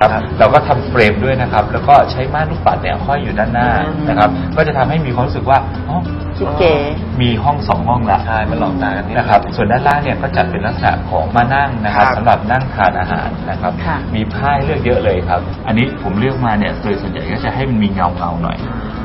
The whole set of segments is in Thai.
ครับเราก็ทำเฟรมด้วยนะครับ แล้วก็ใช้ม่านลูกปัดเนี่ยห้อยอยู่ด้านหน้านะครับ ก็จะทำให้มีความรู้สึกว่าอ๋อชิเก๋ มีห้องสองห้องละใช่มันหลอกตากันนิด นะครับ ส่วนด้านล่างเนี่ยก็จัดเป็นลักษณะของมานั่งนะครับครับ สำหรับนั่งทานอาหารนะครับ ค่ะ มีผ้าให้เลือกเยอะเลยครับ อันนี้ผมเลือกมาเนี่ยโดยส่วนใหญ่ก็จะให้มันมีเงาเงาๆหน่อย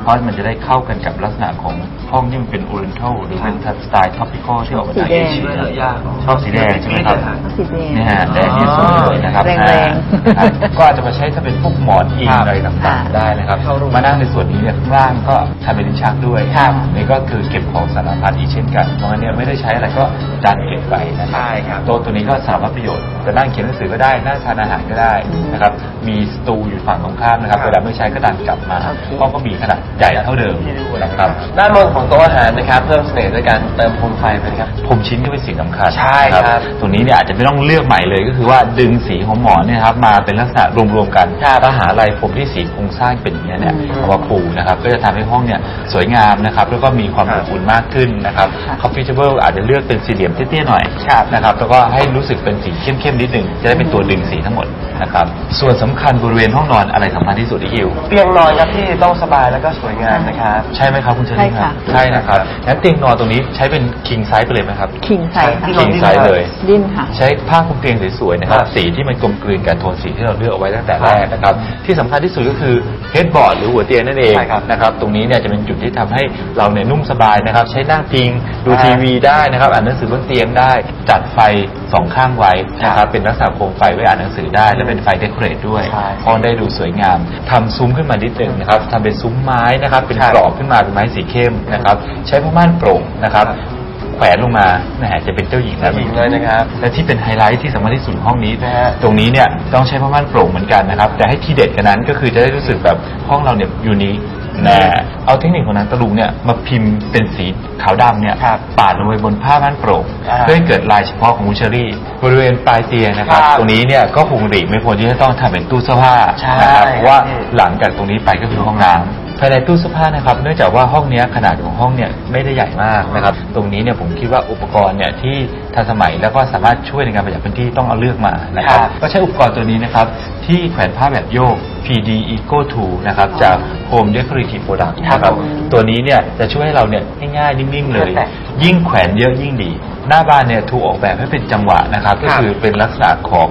เพราะมันจะได้เข้ากันกับลักษณะของห้องที่มันเป็นโอเรนทัลหรือเป็นสไตล์ท็อปปิคอลที่ออกมาจากสีแดเองเชียไม่เลอะยากชอบสีแดงใช่ไหมครับสีแดงนี่ฮะแดงนี่สวยเลยนะครับแรงๆอ่าก็อาจจะมาใช้ถ้าเป็นพวกหมอนอิงครับอะไรต่างอ่าๆได้นะครับเข้ารูปมานั่งในส่วนนี้เนี่ยข้างล่างก็ทำเป็นลิ้นชักด้วยครับนี่ก็คือเก็บของสารพัดอีกเช่นกัน เพราะงั้นเนี่ยไม่ได้ใช้อะไรก็ดันเก็บไปนะครัใช่ครับโต๊ะตัวนี้ก็สารพัดประโยชน์จะนั่งเขียนหนังสือก็ได้นั่งทานอาหารก็ได้นะครับมีสตูอยู่ฝั่งตรงข้ามนะครับครับเวลาไม่ใช้ก็ดันกลับมาโอเคห้องก็มีขนาดใหญ่เท่าเดิมนะครับ ด้านบนของโต๊ะอาหารนะครับ เพิ่มเสน่ห์ด้วยการเติมโคมไฟไปนะครับผมชิ้นก็เป็นสิ่งสำคัญใช่ครับ ตรงนี้เนี่ยอาจจะไม่ต้องเลือกใหม่เลยก็คือว่าดึงสีของหมอนเนี่ยครับมาเป็นลักษณะรวมๆกันถ้าหาอะไรผมที่สีโครงสร้างเป็นอย่างนี้ยเนี่ยอืมเอามาปูนะครับก็จะทำให้ห้องเนี่ยสวยงามนะครับแล้วก็มีความอบอุ่นมากขึ้นนะครับค่ะ comfortable อาจจะเลือกเป็นสี่เหลี่ยมเตี้ยๆหน่อยนะครับแล้วก็ให้รู้สึกเป็นสีเข้มๆนิดหนึ่งจะได้เป็นตัวดึงสีทั้งหมดนะครับส่วนสำคัญบริเวณห้องนอนอะไรสำคัญที่สุดที่คิวเตียงนอนครับที่ต้องสบายแล้วก็สวยงามนะครับ ใช่ไหมครับคุณเชอรี่ใช่ค่ะใช่นะครับงั้นเตียงนอนตรงนี้ใช้เป็น king size ไปเลยไหมครับคิงไซส์ค่ะ king size เลยดิ้นค่ะ ใช้ผ้าคลุมเตียงสวยๆนะครับครับสีที่มันกลมกลืนกับโทนสีที่เราเลือกเอาไว้ตั้งแต่แรกนะครับ ที่สำคัญที่สุดก็คือเฮดบอร์ดหรือหัวเตียงนั่นเองใช่ครับนะครับตรงนี้เนี่ยจะเป็นจุดที่ทำให้เราเนี่ยนุ่มสบายนะครับ ใช้นั่งพิงดูอ่าทีวีได้นะครับ อ่านหนังสือบนเตียงได้จัดไฟ สองข้างไว้นะคครัรับบเป็นลักษณะโคมไฟไว้อ่านหนังสือได้ และเป็นไฟเดคอเรทด้วยใช่ห้องได้ดูสวยงามทำซุ้มขึ้นมานิดหนึ่งนะครับทำเป็นซุ้มไม้นะครับเป็นครับกรอบขึ้นมาเป็นไม้สีเข้มนะครับใช้ผ้าม่านโปร่งนะครับครับแขวนลงมาแหมจะเป็นเจ้าหญิงเจ้าหญิงเลยนะครับ และที่เป็นไฮไลท์ที่สำคัญที่สุดของห้องนี้นะฮะตรงนี้เนี่ยต้องใช้ผ้าม่านโปร่งเหมือนกันนะครับ แต่ให้ที่เด็ดกันนั้นก็คือจะได้รู้สึกแบบห้องเราเนี่ยยูนิค นะเอาเทคนิคของนางตะลุงเนี่ยมาพิมพ์เป็นสีขาวดำเนี่ยครับปาดลงไปบนผ้าม่านโปร่งอ่าเพื่อให้เกิดลายเฉพาะของคุณเชอรี่ บริเวณปลายเตียงนะครับครับ ตรงนี้เนี่ยก็คงหลีกไม่พ้นที่จะต้องทำเป็นตู้เสื้อผ้าใช่นะครับเพราะว่าอืมหลังจากตรงนี้ไปก็คือห้องน้ำ ภายในตู้เสื้อผ้านะครับ เนื่องจากว่าห้องเนี้ยขนาดของห้องเนี่ยไม่ได้ใหญ่มากนะครับ ตรงนี้เนี่ยผมคิดว่าอุปกรณ์เนี่ยที่ทันสมัยแล้วก็สามารถช่วยในการประหยัดพื้นที่ต้องเอาเลือกมานะครับครับก็ใช้อุปกรณ์ตัวนี้นะครับ ที่แขวนผ้าแบบโยก PD Eco 2นะครับจาก Home Decorative Product ครับนะครับผมตัวนี้เนี่ยจะช่วยให้เราเนี่ยง่ายๆนิ่มๆเลยครับยิ่งแขวนเยอะยิ่งดี หน้าบ้านเนี่ยถูกออกแบบให้เป็นจังหวะนะครับ ก็ครับคือเป็นลักษณะของ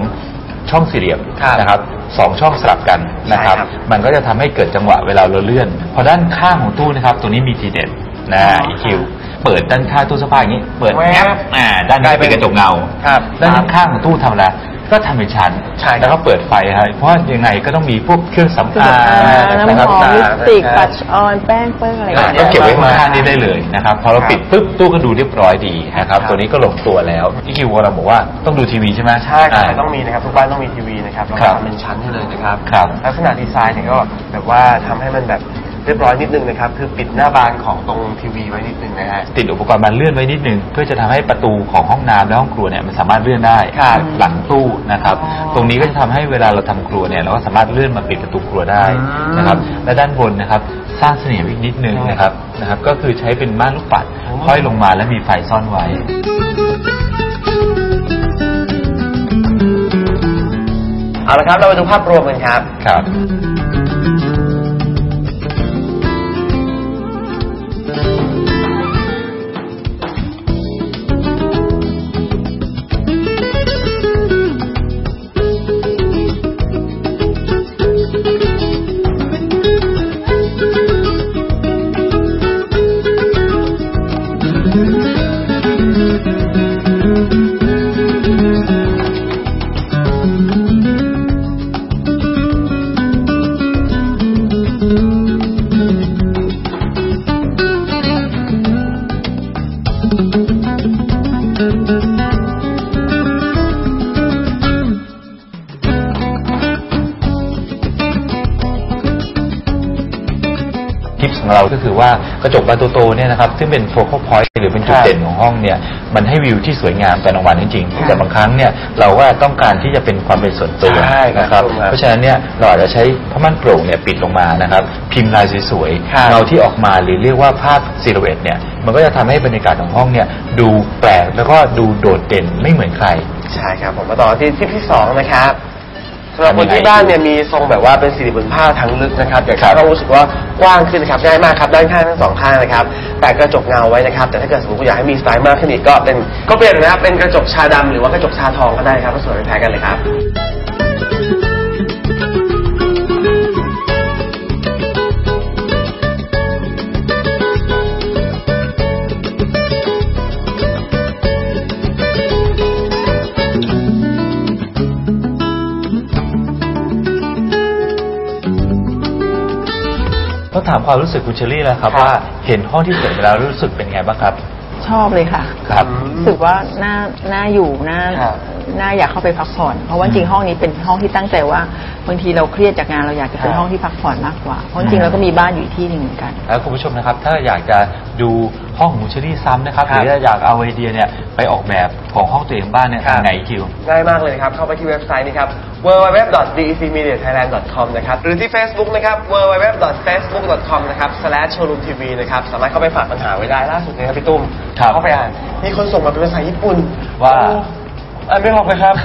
ช่องสี่เหลี่ยมครับนะครับสองช่องสลับกันนะครับ ใช่ครับมันก็จะทำให้เกิดจังหวะเวลาเราเลื่อน พอด้านข้างของตู้นะครับ ตัวนี้มีทีเด็ดนะ อ๋ออีอีคิวเปิดด้านข้างตู้เสื้อผ้าอย่างนี้ เปิดแว๊บแอปอ่าด้านนี้เป็นกระจกเงา ครับด้านข้างของตู้ทำอะไร ก็ทำเป็นชั้นใช่ครับ แล้วก็เปิดไฟครับเพราะว่ายังไงก็ต้องมีพวกเครื่องสำเครื่องอางสำอางนะน้ำครับหอมลิปสติกครับปัชออนแป้งเปิ้งอะไรอ่าอย่างก็เงี้ยเก็บไว้ข้างๆนี้ได้เลยนะครับพอเราปิดปุ๊บตู้ก็ดูเรียบร้อยดีนะครับครับตัวนี้ก็ลงตัวแล้วอีคิวเราบอกว่าต้องดูทีวีใช่ไหมใช่ครับาต้องมีนะครับทุกบ้านต้องมีทีวีนะครับแล้วครัก็บทำเป็นชั้นให้เลยนะครับ ครับลักษณะดีไซน์เนี่ยก็แบบว่าทำให้มันแบบ เรียบร้อยนิดนึงนะครับ คือปิดหน้าบานของตรงทีวีไว้นิดนึงนะฮะ ติดอุปกรณ์บานเลื่อนไว้นิดนึง เพื่อจะทำให้ประตูของห้องน้ำและห้องครัวเนี่ยมันสามารถเลื่อนได้ครับหลังตู้นะครับ อ๋อตรงนี้ก็จะทำให้เวลาเราทำครัวเนี่ยเราก็สามารถเลื่อนมาปิดประตูครัวได้อืมนะครับ และด้านบนนะครับสร้างเสน่ห์อีกนิดนึงนะครับนะครับ ก็คือใช้เป็นม่านลูกปัดโอ้ห้อยลงมาและมีไฟซ่อนไว้ เอาละครับ เราไปดูภาพรวมกันครับ ครับ ของเราก็คือว่ากระจกบานโตๆเนี่ยนะครับซึ่งเป็นโฟกัสพอยต์หรือเป็นจุดครับเด่นของห้องเนี่ยมันให้วิวที่สวยงามตอนกลางวันจริงค่ะๆแต่บางครั้งเนี่ยเราก็ต้องการที่จะเป็นความเป็นส่วนตัวใช่ครับนะครับถูกครับเพราะฉะนั้นเนี่ยเราอาจจะใช้ผ้าม่านโปร่งเนี่ยปิดลงมานะครับพิมพ์ลายสวยครับ ๆเงาที่ออกมาหรือเรียกว่าภาพซิลูเอตเนี่ยมันก็จะทำให้บรรยากาศของห้องเนี่ยดูแปลกแล้วก็ดูโดดเด่นไม่เหมือนใคร ใช่ครับผมมาต่อที่ทิปที่สองนะครับ สำหรับคนที่บ้านเนี่ยมีทรงแบบว่าเป็นสี่เหลี่ยมผ้าทั้งลึกนะครับอยากจะให้รู้สึกว่ากว้างขึ้นนะครับง่ายมากครับด้านข้างทั้งสองข้างนะครับแต่กระจกเงาไว้นะครับ แต่ถ้าเกิดสมมติคุณอยากให้มีสไตล์มากขึ้นอีกก็เป็นก็เปลี่ยนนะครับเป็นกระจกชาดำหรือว่ากระจกชาทองก็ได้ครับก็สวยไม่แพ้กันเลยครับ ถามความรู้สึกคุณเชอรี่แล้วครับครับว่าเห็นห้องที่เสร็จไปแล้วรู้สึกเป็นไงบ้างครับ ชอบเลยค่ะ ครับรู้สึกว่าน่าน่าอยู่น่าครับ น่าอยากเข้าไปพักผ่อน เพราะว่าจริงๆห้องนี้เป็นห้องที่ตั้งใจว่าบางทีเราเครียดจากงานเราอยากจะเป็นครับห้องที่พักผ่อนมากกว่า เพราะจริงๆเราก็มีบ้านอยู่ที่หนึ่งเหมือนกัน แล้วคุณผู้ชมนะครับ ถ้าอยากจะดูห้องของคุณเชอรี่ซ้ำนะครับคหรับรืออยากเอาไอเดียเนี่ยไปออกแบบของห้องตัวเองบ้านเนี่ยครับทำไงคิวง่ายมากเลยนะครับ เข้าไปที่เว็บไซต์นี้ครับ www.decmediathailand.com นะครับหรือที่ Facebook นะครับ www.facebook.com นะครับ showroomtv นะครับสามารถเข้าไปฝากปัญหาไว้ได้ล่าสุดเลยครับพี่ตุ้มครับเข้าไปอ่านมีคนส่งมาเป็นภาษาญี่ปุ่นว่าโอ้อ่านไม่ออกเลยครับ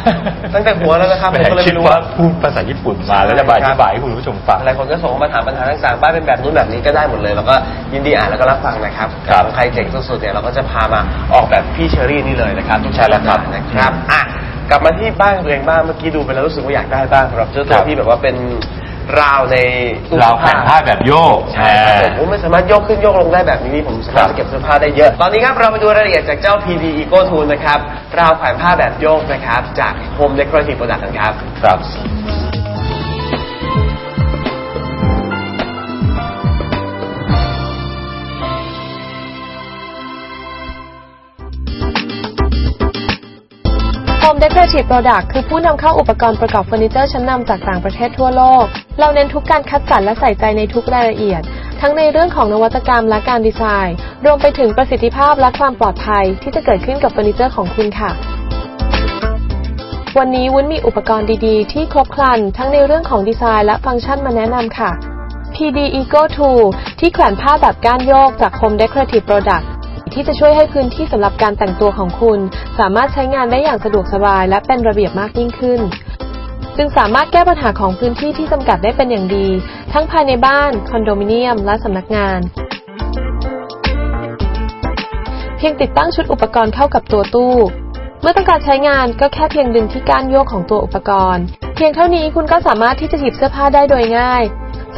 ตั้งแต่หัวแล้วนะครับแหผมก็เลยคิดไม่รู้ว่าว่าพูดภาษาญี่ปุ่นมาแล้วจะมาอธิบายให้คุณผู้ชมฟังหลายคนก็ส่งมาถามปัญหาต่างๆบ้านเป็นแบบนู้นแบบนี้ก็ได้หมดเลยแล้วก็ยินดีอ่านแล้วก็รับฟังนะครับครับใครเจ๋งสุดๆเนี่ยเราก็จะพามาออกแบบพี่เชอรี่นี่เลยนะครับทุกใช่แล้วครับนะครับอะกลับมาที่บ้านตัวเองบ้างเมื่อกี้ดูไปแล้วรู้สึกว่าอยากได้บ้างสำหรับเจ้าตัวที่แบบว่าเป็น ราวในตู้เราแผ่นผ้าแบบโยกใช่ครับผมผมไม่สามารถยกขึ้นยกลงได้แบบนี้นี่ผมสามารถจะเก็บเสื้อผ้าได้เยอะ ตอนนี้ครับเราไปดูรายละเอียดจากเจ้า PD Eco Tool นะครับราวแขวนผ้าแบบโยกนะครับจาก Home Decorative Product กันครับครับ Home Decorative Product คือผู้นำเข้าอุปกรณ์ประกอบเฟอร์นิเจอร์ชั้นนำจากต่างประเทศทั่วโลก เราเน้นทุกการคัดสรรและใส่ใจในทุกรายละเอียด ทั้งในเรื่องของนวัตกรรมและการดีไซน์ รวมไปถึงประสิทธิภาพและความปลอดภัย ที่จะเกิดขึ้นกับเฟอร์นิเจอร์ของคุณค่ะวันนี้วุ้นมีอุปกรณ์ดีๆ ที่ครบครัน ทั้งในเรื่องของดีไซน์และฟังก์ชันมาแนะนำค่ะ PD Eco Two ที่แขวนผ้าแบบก้านโยกจาก Home Decorative Product ที่จะช่วยให้พื้นที่สำหรับการแต่งตัวของคุณ สามารถใช้งานได้อย่างสะดวกสบาย และเป็นระเบียบมากยิ่งขึ้น จึงสามารถแก้ปัญหาของพื้นที่ที่จำกัดได้เป็นอย่างดี ทั้งภายในบ้าน คอนโดมิเนียม และสำนักงาน เพียงติดตั้งชุดอุปกรณ์เข้ากับตัวตู้เมื่อต้องการใช้งานก็แค่เพียงดึงที่ก้านโยกของตัวอุปกรณ์ เพียงเท่านี้คุณก็สามารถที่จะหยิบเสื้อผ้าได้โดยง่าย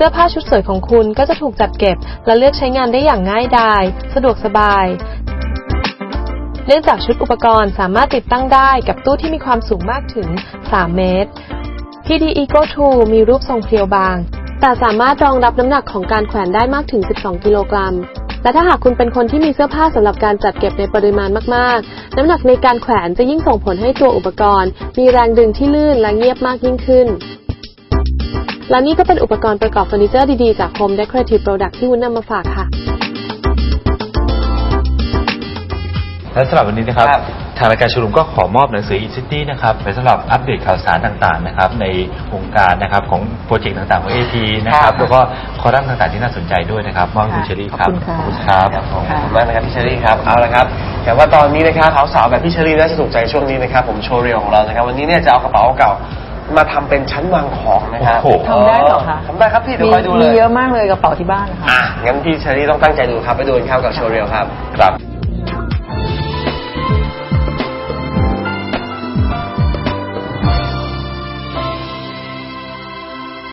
สื้อผ้าชุดสวยของคุณก็จะถูกจัดเก็บ และเลือกใช้งานได้อย่างง่ายดาย สะดวกสบาย เนื่องจากชุดอุปกรณ์สามารถติดตั้งได้กับตู้ที่มีความสูงมากถึง 3 เมตร PD Eco 2มีรูปทรงเพรียวบาง แต่สามารถรองรับน้ำหนักของการแขวนได้มากถึง 12 กิโลกรัมและถ้าหากคุณเป็นคนที่มีเสื้อผ้าสำหรับการจัดเก็บในปริมาณมาก ๆ น้ำหนักในการแขวนจะยิ่งส่งผลให้ตัวอุปกรณ์ มีแรงดึงที่ลื่นและเงียบมากยิ่งขึ้น และนี่ก็เป็นอุปกรณ์ประกอบเฟอร์นิเจอร์ดีๆ จาก Home Decorative Product ที่วุ้นนำมาฝากค่ะ และสำหรับวันนี้นะครับ ครับ ทางรายการชุมนุมก็ขอมอบหนังสือ e City นะครับไปสำหรับอัปเดตข่าวสารต่างๆนะครับในวงการนะครับของโปรเจกต์ต่างๆของ AP นะครับแล้วก็คอรัมน์ต่างๆที่น่าสนใจด้วยนะครับมอบให้คุณเชอรี่ครับขอบคุณค่ะขอบคุณครับ ครับผมขอบคุณมากนะครับพี่เชอรี่ครับเอาละครับแต่ว่าตอนนี้นะครับสาวๆแบบพี่เชอรี่น่าจะถูกใจช่วงนี้นะครับผมโชว์เรียวของเรานะครับวันนี้เนี่ยจะเอากระเป๋าเก่า มาทำเป็นชั้นวางของนะครับโอ้โหทำได้เหรอคะ ทำได้ครับพี่เดี๋ยวคอยดูเลมียเยอะมากเลยกระเป๋าที่บ้านนะคะ อะงั้นพี่เชอรี่ต้องตั้งใจดูครับไปดูกันครับกับโชว์เรียวครับ ครับ